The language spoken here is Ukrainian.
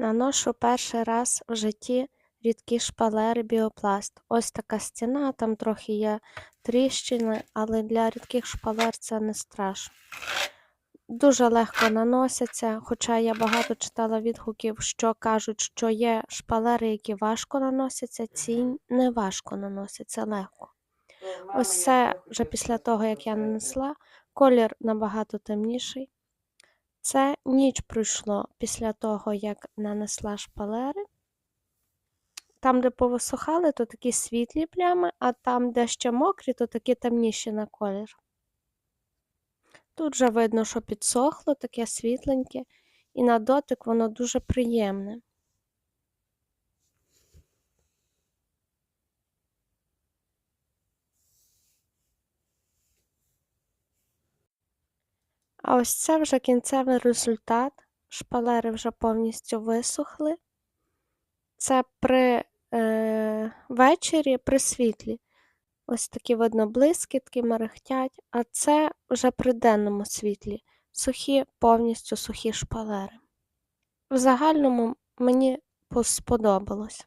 Наношу перший раз в житті рідкі шпалери біопласт. Ось така стіна, там трохи є тріщини, але для рідких шпалер це не страшно. Дуже легко наносяться, хоча я багато читала відгуків, що кажуть, що є шпалери, які важко наносяться, ці не важко наносяться легко. Ось це вже після того, як я нанесла, колір набагато темніший. Це ніч пройшло після того, як нанесла шпалери. Там, де повисухали, то такі світлі плями, а там, де ще мокрі, то такі темніші на колір. Тут вже видно, що підсохло, таке світленьке, і на дотик воно дуже приємне. А ось це вже кінцевий результат. Шпалери вже повністю висохли. Це при е, вечорі, при світлі. Ось такі видно блискітки, мерехтять, а це вже при денному світлі. Сухі, повністю сухі шпалери. В загальному мені сподобалось.